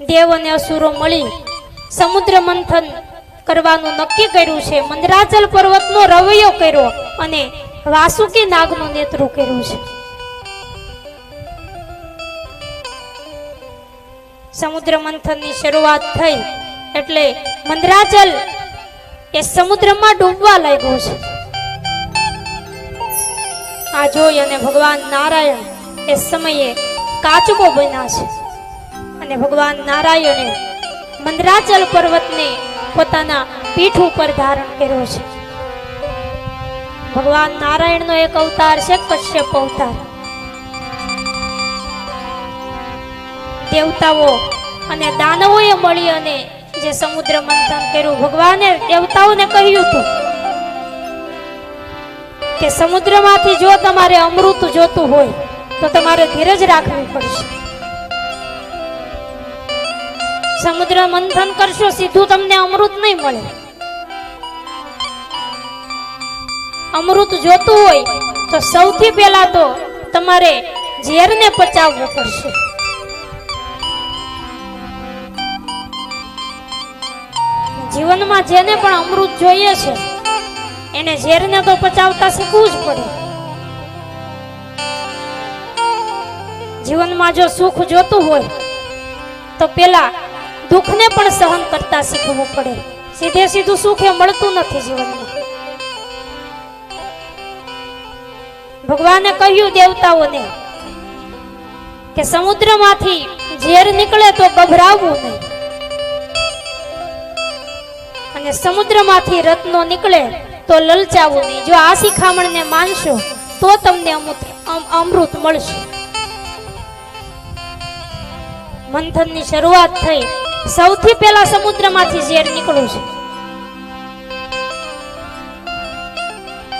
દેવ અને અસુરો મળી સમુદ્ર મંથન કરવાનું નક્કી કર્યું છે. મંદરાચલ પર્વતનો રવૈયો કર્યો અને વાસુકી નાગનું નેતૃત્વ કર્યું છે. સમુદ્ર મંથનની શરૂઆત થઈ એટલે મંદરાચલ એ સમુદ્રમાં ડૂબવા લાગ્યો છે. આ જોઈ અને ભગવાન નારાયણ એ સમયે કાચકો બન્યા છે. અને ભગવાન નારાયણે મંદરાચલ પર્વતને પોતાના પીઠ ઉપર ધારણ કર્યો છે. ભગવાન નારાયણનો એક અવતાર છે કશ્યપ અવતાર. દેવતાઓ અને દાનવોએ મળી અને જે સમુદ્ર મંથન કર્યું, ભગવાને દેવતાઓને કહ્યું હતું કે સમુદ્રમાંથી જો તમારે અમૃત જોતું હોય, તો તમારે ધીરજ રાખવી પડશે. સમુદ્ર મંથન કરશો, સીધું તમને અમૃત નહીં મળે. અમૃત જોતું હોય તો સૌથી પહેલા તો તમારે ઝેરને પચાવવું પડશે. જીવનમાં જેને પણ અમૃત જોઈએ છે, એને ઝેરને તો પચાવતા શીખવું જ પડે. જીવનમાં જો સુખ જોતું હોય, તો પેલા દુઃખને પણ સહન કરતા શીખવું પડે. સીધે સીધું સુખ એ મળતું નથી જીવનમાં. ભગવાને કહ્યું દેવતાઓને કે સમુદ્રમાંથી ઝેર નીકળે તો ગભરાવવું નહીં. અને સમુદ્રમાંથી રત્નો નીકળે તો લલચાવું નહીં. જો આ શિખામણને માનશો, તો તમને અમૃત અમૃત મળશે. મંથનની શરૂઆત થઈ. સૌથી પહેલા સમુદ્રમાંથી ઝેર નીકળ્યું છે.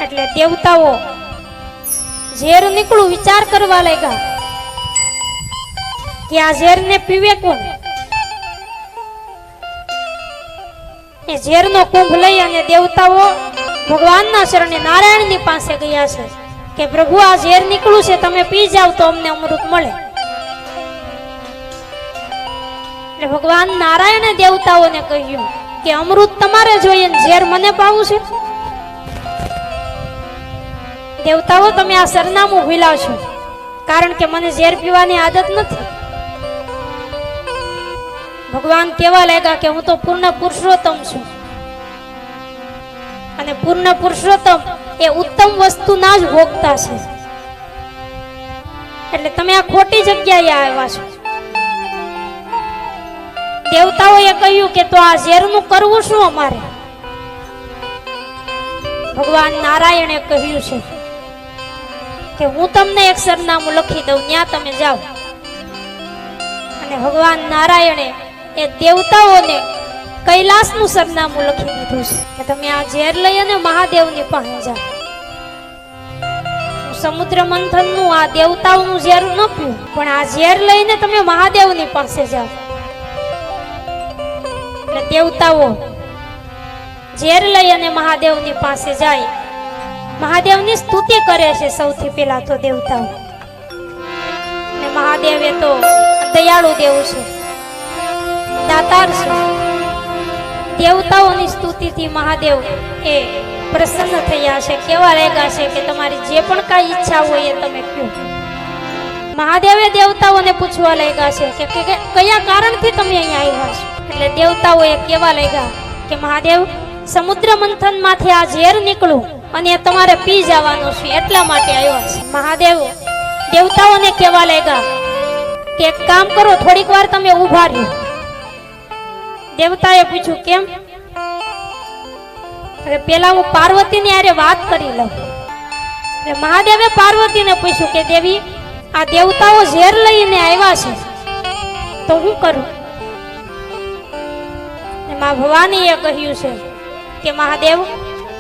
એટલે દેવતાઓ ઝેર નીકળું વિચાર કરવા લાગ્યા કે આ ઝેર ને પીવે કોણ? એ ઝેર નો કુંભ લઈ અને દેવતાઓ ભગવાનના શરણે નારાયણની પાસે ગયા છે કે પ્રભુ આ ઝેર નીકળું છે, તમે પી જાવ તો અમને અમૃત મળે. એટલે ભગવાન નારાયણે દેવતાઓને કહ્યું કે અમૃત તમારે જોઈએ ને ઝેર મને પાવું છે? દેવતાઓ, તમે આ સરનામું ભૂલા છો. કારણ કે મને ઝેર પીવાની આદત નથી. ભગવાન કેવા લાગ્યા કે હું તો પૂર્ણ પુરુષોત્તમ છું. અને પૂર્ણ પુરુષોત્તમ એ ઉત્તમ વસ્તુના જ ભોગતા છે. એટલે તમે આ ખોટી જગ્યાએ આવ્યા છો. દેવતાઓએ કહ્યું કે તો આ ઝેરનું કરવું શું અમારે? ભગવાન નારાયણે કહ્યું છે કે હું તમને એક સરનામું લખી દઉં, ત્યાં તમે જાઓ. અને ભગવાન નારાયણે એ દેવતાઓને કૈલાસનું સરનામું લખી દીધું છે કે તમે આ ઝેર લઈ અને મહાદેવની પાસે જાઓ. સમુદ્ર મંથનનું આ દેવતાઓનું ઝેર ન પીવું, પણ આ ઝેર લઈને તમે મહાદેવની પાસે જાઓ. એટલે દેવતાઓ ઝેર લઈ અને મહાદેવની પાસે જાય. મહાદેવની સ્તુતિ કરે છે સૌથી પહેલા તો દેવતાઓ. ને મહાદેવ તો દયાળુ દેવ છે. દાતાર છે. દેવતાઓની સ્તુતિથી મહાદેવ એ પ્રસન્ન થયા છે. કેવા લાગ્યા છે કે તમારી જે પણ કાંઈ ઈચ્છા હોય એ તમે કહો. મહાદેવે દેવતાઓને પૂછવા લાગ્યા છે કે કયા કારણથી તમે અહીંયા આવ્યા છો? એટલે દેવતાઓએ કેવા લાગ્યા કે મહાદેવ, સમુદ્ર મંથનમાંથી આ ઝેર નીકળું અને તમારે પી જવાનું છે, એટલા માટે આવ્યા છે. મહાદેવ, દેવતાઓને કેવા લાગ્યા કે એક કામ કરો, થોડીક વાર તમે ઊભા રહ્યો. દેવતાએ પૂછ્યું, કેમ? અરે પેલા હું પાર્વતીની હારે વાત કરી લઉં. એટલે મહાદેવે પાર્વતીને પૂછ્યું કે, દેવી, આ દેવતાઓ ઝેર લઈને આવ્યા છે, તો હું કરું? એમાં ભવાનીએ કહ્યું છે કે, મહાદેવ,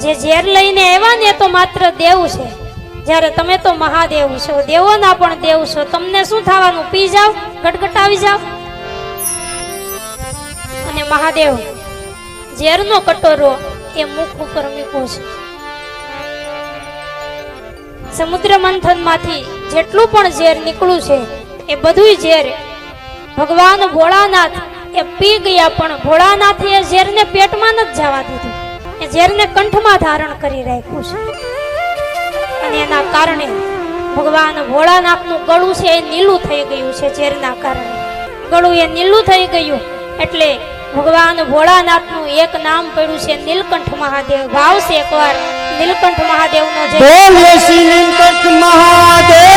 જે ઝેર લઈને આવ્યા ને તો માત્ર દેવ છે. જ્યારે તમે તો મહાદેવ છો, દેવોના પણ દેવ છો. તમને શું થવાનું? પી જાવ ગટગટાવી જાવ અને મહાદેવ, ઝેરનો કટોરો એ મુખ ઉપર મૂકો છે. સમુદ્ર મંથનમાંથી જેટલું પણ ઝેર નીકળ્યું છે, એ બધુંય ઝેર ભગવાન ભોળાનાથ એ પી ગયા પણ ભોળાનાથે એ ઝેરને પેટમાં નથી જવા દીધું. એ ઝેરને કંઠમાં ધારણ કરી રાખ્યું છે. અને એના કારણે ભગવાન ભોળાનાથનું ગળું છે એ નીલું થઈ ગયું છે ઝેરના કારણે. ગળું એ નીલું થઈ ગયું એટલે ભગવાન ભોળાનાથનું એક નામ પડ્યું છે નીલકંઠ મહાદેવ. ભાવ એકવાર નીલકંઠ મહાદેવનો જે બોલે નીલકંઠ મહાદેવ